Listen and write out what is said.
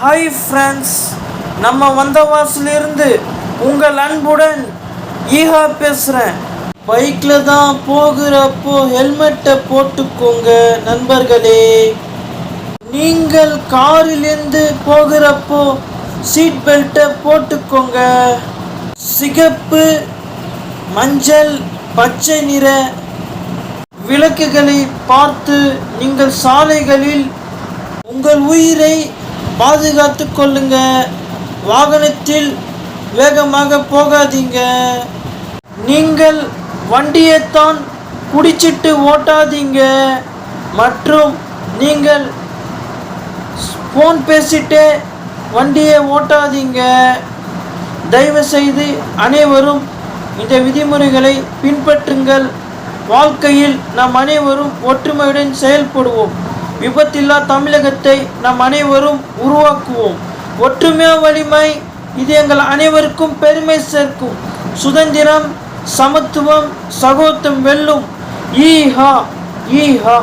Hi friends நம்ம வந்தவாசிலிருந்து உங்கள் அன்புடன் ஈஹா பேசுகிறேன் பைக்கில் தான் போகிறப்போ ஹெல்மெட்டை போட்டுக்கோங்க நண்பர்களே. நீங்கள் காரிலிருந்து போகிறப்போ சீட் பெல்ட்டை போட்டுக்கோங்க. சிகப்பு மஞ்சள் பச்சை நிற விளக்குகளை பார்த்து நீங்கள் சாலைகளில் உங்கள் உயிரை பாதுகாத்து கொள்ளுங்க. வாகனத்தில் வேகமாக போகாதீங்க. நீங்கள் வண்டியைத்தான் குடிச்சிட்டு ஓட்டாதீங்க. மற்றும் நீங்கள் ஃபோன் பேசிட்டு வண்டியை ஓட்டாதீங்க. தயவு செய்து அனைவரும் இந்த விதிமுறைகளை பின்பற்றுங்கள். வாழ்க்கையில் நாம் அனைவரும் ஒற்றுமையுடன் செயல்படுவோம். விபத்தில்லா தமிழகத்தை நாம் அனைவரும் உருவாக்குவோம். ஒற்றுமையா வலிமை இது எங்கள் அனைவருக்கும் பெருமை சேர்க்கும். சுதந்திரம் சமத்துவம் சகோதரம் வெல்லும். ஈஹா ஈஹா.